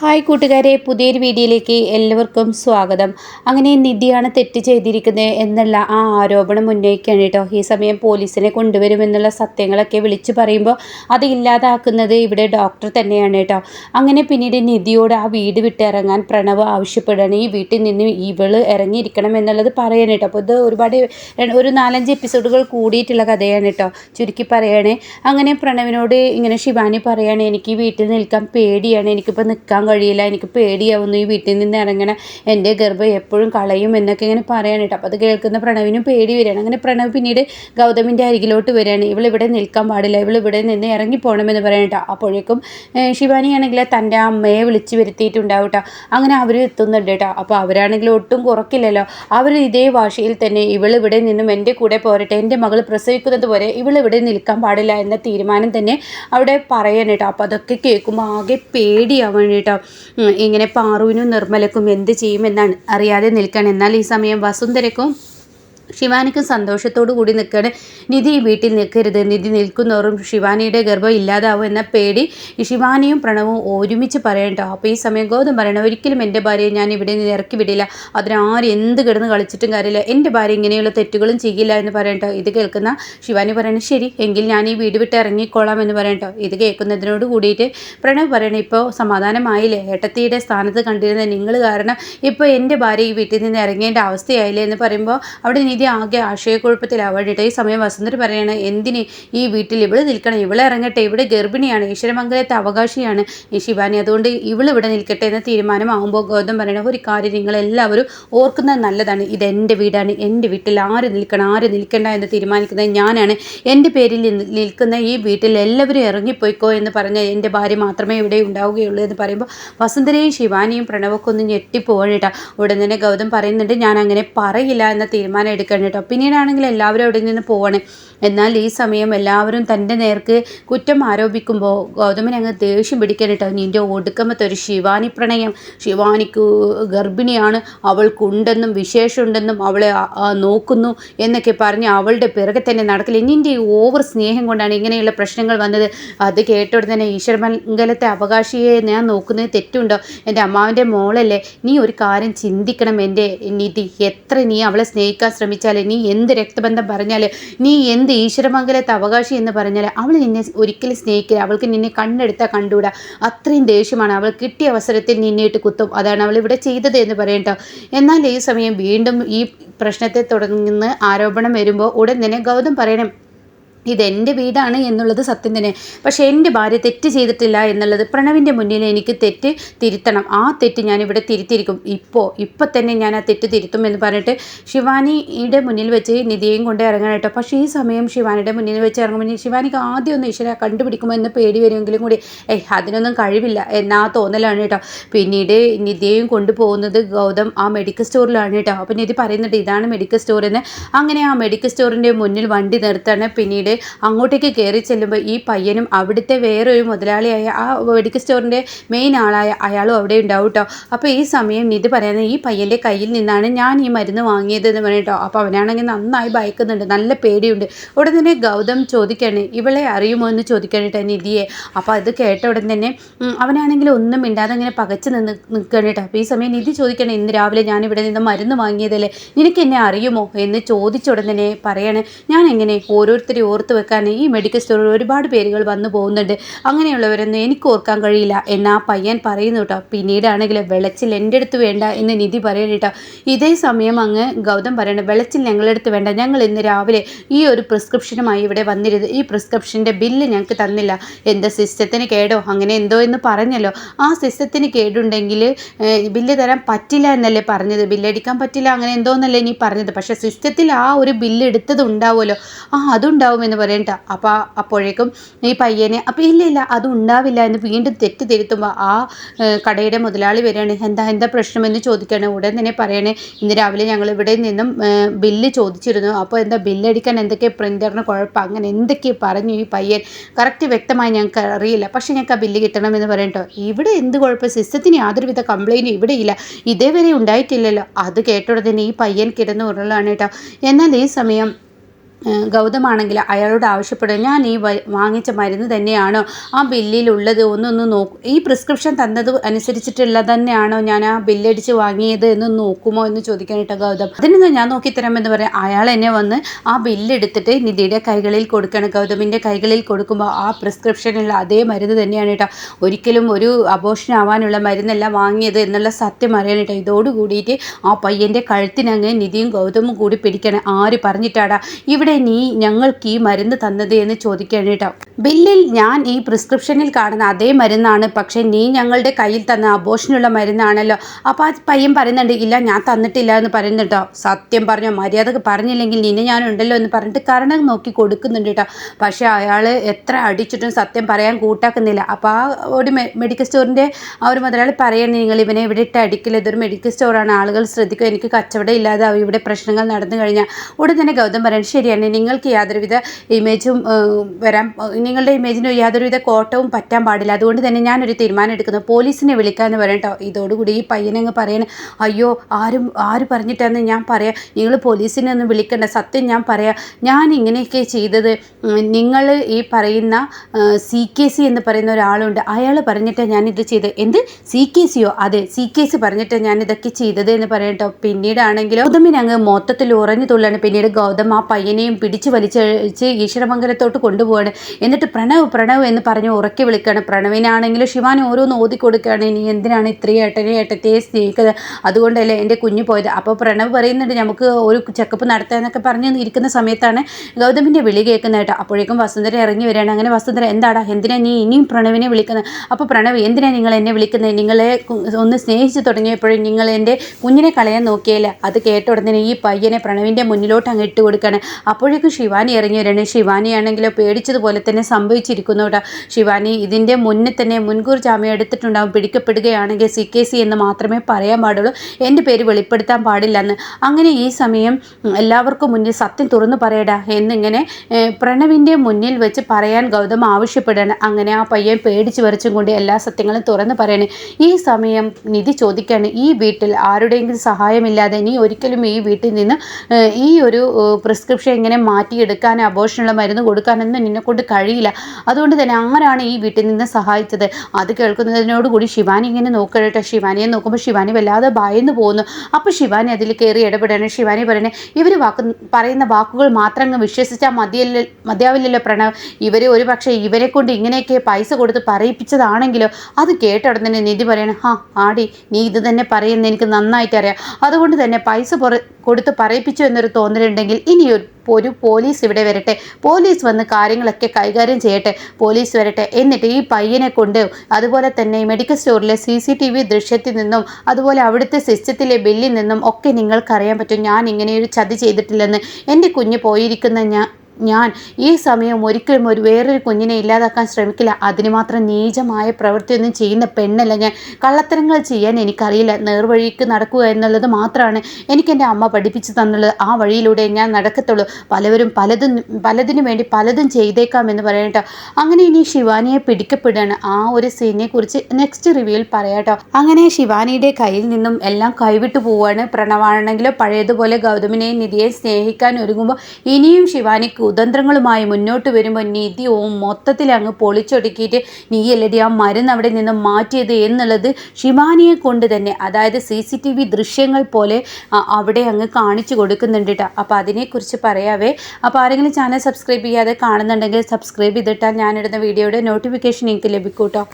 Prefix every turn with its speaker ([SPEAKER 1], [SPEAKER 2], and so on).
[SPEAKER 1] Hi കൂട്ടുകാരെ പുതിയൊരു വീഡിയോയിലേക്ക് എല്ലാവർക്കും സ്വാഗതം. അങ്ങനെ നിധിയാണ് തെറ്റ് ചെയ്തിരിക്കുന്നത് എന്നുള്ള ആ ആരോപണം ഉന്നയിക്കുകയാണ് കേട്ടോ. ഈ സമയം പോലീസിനെ കൊണ്ടുവരുമെന്നുള്ള സത്യങ്ങളൊക്കെ വിളിച്ചു പറയുമ്പോൾ അത് ഇല്ലാതാക്കുന്നത് ഇവിടെ ഡോക്ടർ തന്നെയാണ് കേട്ടോ. അങ്ങനെ പിന്നീട് നിധിയോട് ആ വീട് വിട്ടിറങ്ങാൻ പ്രണവ് ആവശ്യപ്പെടുകയാണ്. ഈ വീട്ടിൽ നിന്ന് ഇവൾ ഇറങ്ങിയിരിക്കണം എന്നുള്ളത് പറയാണ് കേട്ടോ. അപ്പോൾ ഇത് ഒരുപാട് ഒരു നാലഞ്ച് എപ്പിസോഡുകൾ കൂടിയിട്ടുള്ള കഥയാണ് കേട്ടോ. ചുരുക്കി പറയണേ. അങ്ങനെ പ്രണവിനോട് ഇങ്ങനെ ശിവാനി പറയാണ് എനിക്ക് വീട്ടിൽ നിൽക്കാൻ പേടിയാണ്. എനിക്കിപ്പോൾ നിൽക്കാൻ കഴിയില്ല എനിക്ക് പേടിയാവുന്നു. ഈ വീട്ടിൽ നിന്ന് ഇറങ്ങണ എന്റെ ഗർഭം എപ്പോഴും കളയും എന്നൊക്കെ ഇങ്ങനെ പറയാനായിട്ട് അപ്പോൾ അത് കേൾക്കുന്ന പ്രണവിനും പേടി വരികയാണ്. അങ്ങനെ പ്രണവ് പിന്നീട് ഗൗതമിന്റെ അരികിലോട്ട് വരികയാണ്. ഇവിടെ നിൽക്കാൻ പാടില്ല. ഇവൾ ഇവിടെ നിന്ന് ഇറങ്ങിപ്പോകണമെന്ന് പറയാനായിട്ട് അപ്പോഴേക്കും ശിവാനിയാണെങ്കിൽ തന്റെ അമ്മയെ വിളിച്ച് വരുത്തിയിട്ടുണ്ടാവും കേട്ടോ. അങ്ങനെ അവർ എത്തുന്നുണ്ട് കേട്ടോ. അപ്പോൾ അവരാണെങ്കിൽ ഒട്ടും കുറക്കില്ലല്ലോ. അവർ ഇതേ ഭാഷയിൽ തന്നെ ഇവളിവിടെ നിന്നും എന്റെ കൂടെ പോരട്ടെ. എന്റെ മകൾ പ്രസവിക്കുന്നത് പോലെ ഇവളിവിടെ നിൽക്കാൻ പാടില്ല എന്ന തീരുമാനം തന്നെ അവിടെ പറയാൻ കേട്ടോ. അപ്പോൾ അതൊക്കെ കേൾക്കുമ്പോൾ ആകെ പേടിയാവണം കേട്ടോ. ഇങ്ങനെ പാറുവിനും നിർമ്മലക്കും എന്ത് ചെയ്യുമെന്നാണ് അറിയാതെ നിൽക്കണം എന്നാൽ ഈ സമയം വസുന്ധരക്കും ശിവാനിക്ക് സന്തോഷത്തോടു കൂടി നിൽക്കുകയാണ് നിധി വീട്ടിൽ നിൽക്കരുത്. നിധി നിൽക്കുന്നവരും ശിവാനിയുടെ ഗർഭം ഇല്ലാതാവും എന്ന പേടി ശിവാനിയും പ്രണവും ഒരുമിച്ച് പറയണ്ടോ അപ്പോൾ ഈ സമയം ഗൗതം പറയണം ഒരിക്കലും എന്റെ ഭാര്യയെ ഞാൻ ഇവിടെ നിന്ന് ഇറക്കി വിടില്ല. അതിനാരും എന്ത് കിടന്ന് കളിച്ചിട്ടും കാര്യമില്ല. എന്റെ ഭാര്യ ഇങ്ങനെയുള്ള തെറ്റുകളും ചെയ്യില്ല എന്ന് പറയണ്ടോ ഇത് കേൾക്കുന്ന ശിവാനി പറയണത് ശരി എങ്കിൽ ഞാൻ ഈ വീട് വിട്ട് ഇറങ്ങിക്കോളാം എന്ന് പറയണ്ടോ ഇത് കേൾക്കുന്നതിനോട് കൂടിയിട്ട് പ്രണവ് പറയണേ ഇപ്പോൾ സമാധാനമായില്ലേ? ഏട്ടത്തിയുടെ സ്ഥാനത്ത് കണ്ടിരുന്ന നിങ്ങൾ കാരണം ഇപ്പോൾ എന്റെ ഭാര്യ ഈ വീട്ടിൽ നിന്ന് ഇറങ്ങേണ്ട അവസ്ഥയായില്ലേ? എന്ന് പറയുമ്പോൾ അവിടെ നീതി ആകെ ആശയക്കുഴപ്പത്തിലാവാണ്ടിട്ട് ഈ സമയം വസന്തർ പറയാണ് എന്തിന് ഈ വീട്ടിൽ ഇവൾ നിൽക്കണം? ഇവളെ ഇറങ്ങട്ടെ. ഇവിടെ ഗർഭിണിയാണ്. ഈശ്വരമംഗലത്തെ അവകാശിയാണ് ഈ ശിവാനി. അതുകൊണ്ട് ഇവിടെ നിൽക്കട്ടെ എന്ന തീരുമാനമാകുമ്പോൾ ഗൗതം പറയണ ഒരു കാര്യം നിങ്ങളെല്ലാവരും ഓർക്കുന്നത് നല്ലതാണ്. ഇത് എന്റെ വീടാണ്. എന്റെ വീട്ടിൽ ആര് നിൽക്കണം? ആര് നിൽക്കണ്ട എന്ന് തീരുമാനിക്കുന്നത് ഞാനാണ്. എന്റെ പേരിൽ നിൽക്കുന്ന ഈ വീട്ടിൽ എല്ലാവരും ഇറങ്ങിപ്പോയിക്കോ എന്ന് പറഞ്ഞ എന്റെ ഭാര്യ മാത്രമേ ഇവിടെ ഉണ്ടാവുകയുള്ളൂ എന്ന് പറയുമ്പോൾ വസുന്ധരയും ശിവാനിയും പ്രണവൊക്കെ ഒന്ന് ഞെട്ടിപ്പോകണേട്ടാ. ഉടൻ തന്നെ ഗൗതം പറയുന്നുണ്ട് ഞാൻ അങ്ങനെ പറയില്ല എന്ന തീരുമാനം കേട്ടോ പിന്നീടാണെങ്കിൽ എല്ലാവരും അവിടെ നിന്ന് പോവാണ്. എന്നാൽ ഈ സമയം എല്ലാവരും തന്റെ നേർക്ക് കുറ്റം ആരോപിക്കുമ്പോൾ ഗൗതമൻ അങ്ങ് ദേഷ്യം പിടിക്കാനിട്ടോ നിന്റെ ഒടുക്കമത്തെ ഒരു ശിവാനി പ്രണയം ശിവാനിക്ക് ഗർഭിണിയാണ് അവൾക്കുണ്ടെന്നും വിശേഷമുണ്ടെന്നും അവളെ നോക്കുന്നു എന്നൊക്കെ പറഞ്ഞ് അവളുടെ പിറകെ തന്നെ നടക്കില്ല നിന്റെ ഓവർ സ്നേഹം കൊണ്ടാണ് ഇങ്ങനെയുള്ള പ്രശ്നങ്ങൾ വന്നത്. അത് കേട്ടോടെ തന്നെ ഈശ്വരമംഗലത്തെ അവകാശിയെ ഞാൻ നോക്കുന്നത് തെറ്റുണ്ടോ? എന്റെ അമ്മാവിന്റെ മോളല്ലേ നീ ഒരു കാര്യം ചിന്തിക്കണം എന്റെ നിധി. എത്ര നീ അവളെ സ്നേഹിക്കാൻ ശ്രമിച്ചാൽ നീ എന്ത് രക്തബന്ധം പറഞ്ഞാൽ നീ എന്ത് ഈശ്വരമംഗലത്തെ അവകാശി എന്ന് പറഞ്ഞാൽ അവൾ നിന്നെ ഒരിക്കലും സ്നേഹിക്കില്ല. അവൾക്ക് നിന്നെ കണ്ണെടുത്താൽ കണ്ടുകൂടാ അത്രയും ദേഷ്യമാണ്. അവൾ കിട്ടിയ അവസരത്തിൽ നിന്നെയിട്ട് കുത്തും. അതാണ് അവൾ ഇവിടെ ചെയ്തത് എന്ന് പറയട്ടോ എന്നാൽ ഈ സമയം വീണ്ടും ഈ പ്രശ്നത്തെ തുടങ്ങുന്ന ആരോപണം വരുമ്പോൾ ഉടൻ തന്നെ ഗൗതം പറയണം ഇതെന്റെ വീടാണ് എന്നുള്ളത് സത്യം തന്നെ. പക്ഷേ എന്റെ ഭാര്യ തെറ്റ് ചെയ്തിട്ടില്ല എന്നുള്ളത് പ്രണവിന്റെ മുന്നിൽ എനിക്ക് തെറ്റ് തിരുത്തണം. ആ തെറ്റ് ഞാനിവിടെ തിരുത്തിയിരിക്കും. ഇപ്പോൾ ഇപ്പോൾ തന്നെ ഞാൻ ആ തെറ്റ് തിരുത്തും എന്ന് പറഞ്ഞിട്ട് ശിവാനിയുടെ മുന്നിൽ വെച്ച് നിധിയെയും കൊണ്ട് ഇറങ്ങാനായിട്ടോ പക്ഷേ ഈ സമയം ശിവാനിയുടെ മുന്നിൽ വെച്ച് ഇറങ്ങുമ്പോൾ ശിവാനിക്ക് ആദ്യം ഒന്ന് ഈശ്വര കണ്ടുപിടിക്കുമോ എന്ന് പേടി വരുമെങ്കിലും കൂടി ഏയ് അതിനൊന്നും കഴിവില്ല എന്നാ തോന്നലാണ് കേട്ടോ. പിന്നീട് നിധിയെയും കൊണ്ടുപോകുന്നത് ഗൗതം ആ മെഡിക്കൽ സ്റ്റോറിലാണ് കേട്ടോ. അപ്പോൾ നിധി പറയുന്നുണ്ട് ഇതാണ് മെഡിക്കൽ സ്റ്റോർ എന്ന്. അങ്ങനെ ആ മെഡിക്കൽ സ്റ്റോറിന്റെ മുന്നിൽ വണ്ടി നിർത്താണ്. പിന്നീട് അങ്ങോട്ടേക്ക് കയറി ചെല്ലുമ്പോൾ ഈ പയ്യനും അവിടുത്തെ വേറൊരു മുതലാളിയായ ആ മെഡിക്കൽ സ്റ്റോറിന്റെ മെയിൻ ആളായ അയാളും അവിടെ ഉണ്ടാവും കേട്ടോ അപ്പോൾ ഈ സമയം നിധി പറയുന്നത് ഈ പയ്യന്റെ കയ്യിൽ നിന്നാണ് ഞാൻ ഈ മരുന്ന് വാങ്ങിയത് എന്ന് പറഞ്ഞിട്ടോ അപ്പോൾ അവനാണെങ്കിൽ നന്നായി ഭയക്കുന്നുണ്ട് നല്ല പേടിയുണ്ട്. ഉടൻ തന്നെ ഗൗതം ചോദിക്കണേ ഇവളെ അറിയുമോ എന്ന് ചോദിക്കണേട്ടോ നിധിയെ. അപ്പോൾ അത് കേട്ട ഉടൻ തന്നെ അവനാണെങ്കിൽ ഒന്നും മിണ്ടാതെ ഇങ്ങനെ പകച്ച് നിന്ന് നിൽക്കണേട്ടോ അപ്പോൾ ഈ സമയം നിധി ചോദിക്കണേ ഇന്ന് രാവിലെ ഞാൻ ഇവിടെ നിന്ന് മരുന്ന് വാങ്ങിയതല്ലേ? നിനക്ക് എന്നെ അറിയുമോ? എന്ന് ചോദിച്ച ഉടൻ തന്നെ പറയണേ ഞാൻ എങ്ങനെ? ഓരോരുത്തരെ ഓർത്ത് വെക്കാൻ ഈ മെഡിക്കൽ സ്റ്റോറിൽ ഒരുപാട് പേരുകൾ വന്നു പോകുന്നുണ്ട്. അങ്ങനെയുള്ളവരൊന്നും എനിക്ക് ഓർക്കാൻ കഴിയില്ല എന്ന് പയ്യൻ പറയുന്നു കേട്ടോ പിന്നീടാണെങ്കിൽ വെളച്ചിൽ എന്റെ അടുത്ത് വേണ്ട എന്ന് നിധി പറയണം കേട്ടോ ഇതേ സമയം അങ്ങ് ഗൗതം പറയണം വെളച്ചിൽ ഞങ്ങളെടുത്ത് വേണ്ട. ഞങ്ങൾ ഇന്ന് രാവിലെ ഈ ഒരു പ്രിസ്ക്രിപ്ഷനുമായി ഇവിടെ വന്നിരുത് ഈ പ്രിസ്ക്രിപ്ഷന്റെ ബില്ല് ഞങ്ങൾക്ക് തന്നില്ല. എന്താ സിസ്റ്റത്തിന് കേടോ? അങ്ങനെ എന്തോ എന്ന് പറഞ്ഞല്ലോ. ആ സിസ്റ്റത്തിന് കേടുണ്ടെങ്കിൽ ബില്ല് തരാൻ പറ്റില്ല എന്നല്ലേ പറഞ്ഞത്? ബില്ലടിക്കാൻ പറ്റില്ല അങ്ങനെ എന്തോ എന്നല്ലേ നീ പറഞ്ഞത്. പക്ഷേ സിസ്റ്റത്തിൽ ആ ഒരു ബില്ല് എടുത്തത് ഉണ്ടാവുമല്ലോ. ആ അതുണ്ടാവും എന്ന് പറയണ്ട. അപ്പോൾ അപ്പോഴേക്കും ഈ പയ്യനെ അപ്പോൾ ഇല്ല ഇല്ല അത് ഉണ്ടാവില്ല എന്ന് വീണ്ടും തെറ്റ് തിരുത്തുമ്പോൾ ആ കടയുടെ മുതലാളി വരികയാണ്. എന്താ എന്താ പ്രശ്നമെന്ന് ചോദിക്കുകയാണ് ഉടൻ തന്നെ പറയണേ. ഇന്ന് രാവിലെ ഞങ്ങൾ ഇവിടെ നിന്നും ബില്ല് ചോദിച്ചിരുന്നു. അപ്പോൾ എന്താ ബില്ലടിക്കാൻ എന്തൊക്കെ പ്രിന്ററിന് കുഴപ്പം? അങ്ങനെ എന്തൊക്കെ പറഞ്ഞു ഈ പയ്യൻ? കറക്റ്റ് വ്യക്തമായി ഞങ്ങൾക്ക് അറിയില്ല. പക്ഷേ ഞങ്ങൾക്ക് ആ ബില്ല് കിട്ടണമെന്ന് പറയട്ടോ ഇവിടെ എന്ത് കുഴപ്പം? സിസ്റ്റത്തിന് യാതൊരുവിധ കംപ്ലൈന്റും ഇവിടെ ഇല്ല. ഇതേവരെ ഉണ്ടായിട്ടില്ലല്ലോ. അത് കേട്ടോടെ തന്നെ ഈ പയ്യൻ കിടന്ന് ഉരുളാണ് കേട്ടോ. എന്നാൽ ഈ സമയം ഗൗതമാണെങ്കിൽ അയാളോട് ആവശ്യപ്പെടുക. ഞാൻ ഈ വാങ്ങിച്ച മരുന്ന് തന്നെയാണോ? ആ ബില്ലിലുള്ളത് ഒന്നൊന്ന് നോക്കൂ. ഈ പ്രിസ്ക്രിപ്ഷൻ തന്നത് അനുസരിച്ചിട്ടുള്ള തന്നെയാണോ ഞാൻ ആ ബില്ലടിച്ച് വാങ്ങിയത് എന്ന് നോക്കുമോ എന്ന് ചോദിക്കാനായിട്ട് ഗൗതം. അതിനൊന്ന് ഞാൻ നോക്കിത്തരാമെന്ന് പറയാം. അയാൾ എന്നെ വന്ന് ആ ബില്ലെടുത്തിട്ട് നിധിയുടെ കൈകളിൽ കൊടുക്കണം ഗൗതമിന്റെ കൈകളിൽ കൊടുക്കുമ്പോൾ ആ പ്രിസ്ക്രിപ്ഷനുള്ള അതേ മരുന്ന് തന്നെയാണ് കേട്ടോ. ഒരിക്കലും ഒരു അബോഷൻ ആവാനുള്ള മരുന്നല്ല വാങ്ങിയത് എന്നുള്ള സത്യം അറിയാൻ ഇതോടുകൂടിയിട്ട് ആ പയ്യന്റെ കഴുത്തിനങ്ങ് നിധിയും ഗൗതമും കൂടി പിടിക്കണം. ആര് പറഞ്ഞിട്ടാടാ? ഇവിടെ നീ ഞങ്ങൾക്ക് ഈ മരുന്ന് തന്നത് എന്ന് ചോദിക്കുകയാണ് കേട്ടോ. ബില്ലിൽ ഞാൻ ഈ പ്രിസ്ക്രിപ്ഷനിൽ കാണുന്ന അതേ മരുന്നാണ് പക്ഷേ നീ ഞങ്ങളുടെ കയ്യിൽ തന്ന അബോഷനുള്ള മരുന്നാണല്ലോ. അപ്പോൾ ആ പയ്യൻ പറയുന്നുണ്ട് ഇല്ല ഞാൻ തന്നിട്ടില്ല എന്ന് പറയുന്നുണ്ട് സത്യം പറഞ്ഞോ മര്യാദയ്ക്ക് പറഞ്ഞില്ലെങ്കിൽ നിന്നെ ഞാൻ ഉണ്ടല്ലോ എന്ന് പറഞ്ഞിട്ട് കാരണം നോക്കി കൊടുക്കുന്നുണ്ട് കേട്ടോ. പക്ഷേ അയാൾ എത്ര അടിച്ചിട്ടും സത്യം പറയാൻ കൂട്ടാക്കുന്നില്ല. അപ്പോൾ ആ ഒരു മെഡിക്കൽ സ്റ്റോറിന്റെ ആ ഒരു മുതലാളി പറയുന്നത് നിങ്ങൾ ഇവനെ ഇവിടെ ഇട്ട് അടിക്കില്ല. ഇതൊരു മെഡിക്കൽ സ്റ്റോറാണ് ആളുകൾ ശ്രദ്ധിക്കുക എനിക്ക് കച്ചവടം ഇല്ലാതെ ഇവിടെ പ്രശ്നങ്ങൾ നടന്നു കഴിഞ്ഞാൽ ഉടൻ തന്നെ ഗൗതം പറയാൻ ശരിയാണ്. നിങ്ങൾക്ക് യാതൊരുവിധ ഇമേജും വരാൻ നിങ്ങളുടെ ഇമേജിന് യാതൊരുവിധ കോട്ടവും പറ്റാൻ പാടില്ല. അതുകൊണ്ട് തന്നെ ഞാനൊരു തീരുമാനം എടുക്കുന്നു. പോലീസിനെ വിളിക്കാമെന്ന് പറയട്ടോ. ഇതോടുകൂടി ഈ പയ്യനങ്ങ് പറയാൻ അയ്യോ ആരും ആര് പറഞ്ഞിട്ടാന്ന് ഞാൻ പറയാം? നിങ്ങൾ പോലീസിനെ ഒന്ന് വിളിക്കണ്ട. സത്യം ഞാൻ പറയാം. ഞാൻ ഇങ്ങനെയൊക്കെ ചെയ്തത് നിങ്ങൾ ഈ പറയുന്ന സി കെ സി എന്ന് പറയുന്ന ഒരാളുണ്ട്. അയാൾ പറഞ്ഞിട്ടാണ് ഞാനിത് ചെയ്തത്. എന്ത്? സി കെ സിയോ? അതെ സി കെ സി പറഞ്ഞിട്ടാണ് ഞാൻ ഇതൊക്കെ ചെയ്തത് എന്ന് പറയട്ടോ. പിന്നീടാണെങ്കിൽ ഗൗതമിനങ്ങ് മൊത്തത്തിൽ ഉറഞ്ഞു തുള്ളാണ്. പിന്നീട് ഗൗതം ആ പയ്യനെയും പിടിച്ച് വലിച്ചഴിച്ച് ഈശ്വരമംഗലത്തോട്ട് കൊണ്ടുപോവാണ്. എന്നിട്ട് പ്രണവ് പ്രണവ് എന്ന് പറഞ്ഞ് ഉറക്കി വിളിക്കുകയാണ്. പ്രണവിനാണെങ്കിലും ശിവാൻ ഓരോന്ന് ഓതി കൊടുക്കുകയാണ്. ഇനി എന്തിനാണ് ഇത്രയും ഏട്ടനെ ഏട്ടത്തെ സ്നേഹിക്കുന്നത്? അതുകൊണ്ടല്ലേ എന്റെ കുഞ്ഞു പോയത്? അപ്പോൾ പ്രണവ് പറയുന്നുണ്ട് നമുക്ക് ഒരു ചെക്കപ്പ് നടത്താമെന്നൊക്കെ പറഞ്ഞ് ഇരിക്കുന്ന സമയത്താണ് ഗൗതമിന്റെ വിളി കേൾക്കുന്നതായിട്ട് അപ്പോഴേക്കും വസുന്ധര ഇറങ്ങി വരികയാണ്. അങ്ങനെ വസുന്ധര എന്താടാ എന്തിനാ നീ ഇനിയും പ്രണവിനെ വിളിക്കുന്നത്? അപ്പോൾ പ്രണവ് എന്തിനാ നിങ്ങൾ എന്നെ വിളിക്കുന്നത്? നിങ്ങളെ ഒന്ന് സ്നേഹിച്ച് തുടങ്ങിയപ്പോഴും നിങ്ങൾ എന്റെ കുഞ്ഞിനെ കളയാൻ നോക്കിയല്ല? അത് കേട്ട ഉടനെ ഈ പയ്യനെ പ്രണവിന്റെ മുന്നിലോട്ട് അങ്ങ് ഇട്ട് കൊടുക്കുകയാണ്. അപ്പോഴേക്കും ശിവാനി ഇറങ്ങി വരികയാണ് ശിവാനിയാണെങ്കിലോ പേടിച്ചതുപോലെ തന്നെ സംഭവിച്ചിരിക്കുന്നു കേട്ടോ ശിവാനി ഇതിന്റെ മുന്നേ തന്നെ മുൻകൂർ ജാമ്യം എടുത്തിട്ടുണ്ടാവും. പിടിക്കപ്പെടുകയാണെങ്കിൽ സി കെ സി എന്ന് മാത്രമേ പറയാൻ പാടുള്ളൂ. എന്റെ പേര് വെളിപ്പെടുത്താൻ പാടില്ലെന്ന്. അങ്ങനെ ഈ സമയം എല്ലാവർക്കും മുന്നിൽ സത്യം തുറന്നു പറയടാ എന്നിങ്ങനെ പ്രണവിന്റെ മുന്നിൽ വെച്ച് പറയാൻ ഗൗതം ആവശ്യപ്പെടുകയാണ്. അങ്ങനെ ആ പയ്യൻ പേടിച്ച് വരച്ചും കൊണ്ട് എല്ലാ സത്യങ്ങളും തുറന്നു പറയണേ. ഈ സമയം നിധി ചോദിക്കുകയാണ് ഈ വീട്ടിൽ ആരുടെയെങ്കിലും സഹായമില്ലാതെ നീ ഒരിക്കലും ഈ വീട്ടിൽ നിന്ന് ഈ ഒരു പ്രിസ്ക്രിപ്ഷൻ ഇങ്ങനെ മാറ്റിയെടുക്കാൻ അബോഷനുള്ള മരുന്ന് കൊടുക്കാനൊന്നും നിന്നെ കൊണ്ട് കഴിയില്ല. അതുകൊണ്ട് തന്നെ ആരാണ് ഈ വീട്ടിൽ നിന്ന് സഹായിച്ചത്? അത് കേൾക്കുന്നതിനോടുകൂടി ശിവാനി ഇങ്ങനെ നോക്കട്ടെ. ശിവാനിയെ നോക്കുമ്പോൾ ശിവാനി വല്ലാതെ ഭയന്നു പോകുന്നു. അപ്പോൾ ശിവാനി അതിൽ കയറി ഇടപെടാണ്. ശിവാനി പറയണേ ഇവർ വാക്ക് പറയുന്ന വാക്കുകൾ മാത്രം അങ്ങ് വിശ്വസിച്ചാൽ മതിയല്ല മതിയാവില്ലല്ലോ പ്രണവ്. ഇവർ ഒരു പക്ഷേ ഇവരെ കൊണ്ട് ഇങ്ങനെയൊക്കെ പൈസ കൊടുത്ത് പറയിപ്പിച്ചതാണെങ്കിലോ? അത് കേട്ട ഉടനെ തന്നെ നിധി പറയണം ഹാ ആടി നീ ഇത് തന്നെ പറയുന്നത് എനിക്ക് നന്നായിട്ട് അറിയാം അതുകൊണ്ട് തന്നെ പൈസ പുറ കൊടുത്ത് പറയിപ്പിച്ചു എന്നൊരു തോന്നലുണ്ടെങ്കിൽ ഇനി ഒരു പോലീസ് ഇവിടെ വരട്ടെ. പോലീസ് വന്ന് കാര്യങ്ങളൊക്കെ കൈകാര്യം ചെയ്യട്ടെ. പോലീസ് വരട്ടെ. എന്നിട്ട് ഈ പയ്യനെ കൊണ്ട് അതുപോലെ തന്നെ മെഡിക്കൽ സ്റ്റോറിലെ സി സി ടി വി ദൃശ്യത്തിൽ നിന്നും അതുപോലെ അവിടുത്തെ സിസ്റ്റത്തിലെ ബില്ലിൽ നിന്നും ഒക്കെ നിങ്ങൾക്കറിയാൻ പറ്റും. ഞാൻ ഇങ്ങനെ ഒരു ചതി ചെയ്തിട്ടില്ലെന്ന്. എന്റെ കുഞ്ഞ് പോയിരിക്കുന്ന ഞാൻ ഞാൻ ഈ സമയം ഒരിക്കലും ഒരു വേറൊരു കുഞ്ഞിനെ ഇല്ലാതാക്കാൻ ശ്രമിക്കില്ല. അതിന് മാത്രം നീചമായ പ്രവൃത്തിയൊന്നും ചെയ്യുന്ന പെണ്ണല്ല ഞാൻ. കള്ളത്തരങ്ങൾ ചെയ്യാൻ എനിക്കറിയില്ല. നേർവഴിക്ക് നടക്കുക എന്നുള്ളത് മാത്രമാണ് എനിക്കെന്റെ അമ്മ പഠിപ്പിച്ചു തന്നുള്ളത്. ആ വഴിയിലൂടെ ഞാൻ നടക്കത്തുള്ളൂ. പലവരും പലതും പലതിനു വേണ്ടി പലതും ചെയ്തേക്കാം എന്ന് പറയട്ടോ അങ്ങനെ ഇനി ശിവാനിയെ പിടിക്കപ്പെടുകയാണ്. ആ ഒരു സീനിനെ കുറിച്ച് നെക്സ്റ്റ് റിവ്യൂവിൽ പറയാട്ടോ അങ്ങനെ ശിവാനിയുടെ കയ്യിൽ നിന്നും എല്ലാം കൈവിട്ടു പോവുകയാണ് പ്രണവാണെങ്കിലും പഴയതുപോലെ ഗൗതമിനെയും നിധിയെ സ്നേഹിക്കാൻ ഒരുങ്ങുമ്പോൾ ഇനിയും ശിവാനിക്ക് കുതന്ത്രങ്ങളുമായി മുന്നോട്ട് വരുമ്പോൾ നിധി ഓം മൊത്തത്തിൽ അങ്ങ് പൊളിച്ചൊടുക്കിയിട്ട് നീയല്ലടി ആ മരുന്ന് അവിടെ നിന്ന് മാറ്റിയത് എന്നുള്ളത് ഷിമാനിയെ കൊണ്ട് തന്നെ അതായത് സി സി ടി വി ദൃശ്യങ്ങൾ പോലെ അവിടെ അങ്ങ് കാണിച്ചു കൊടുക്കുന്നുണ്ട് കേട്ടോ അപ്പോൾ അതിനെക്കുറിച്ച് പറയാവേ. അപ്പോൾ ആരെങ്കിലും ചാനൽ സബ്സ്ക്രൈബ് ചെയ്യാതെ കാണുന്നുണ്ടെങ്കിൽ സബ്സ്ക്രൈബ് ചെയ്തിട്ടാൽ ഞാനിടുന്ന വീഡിയോയുടെ നോട്ടിഫിക്കേഷൻ എനിക്ക് ലഭിക്കും കേട്ടോ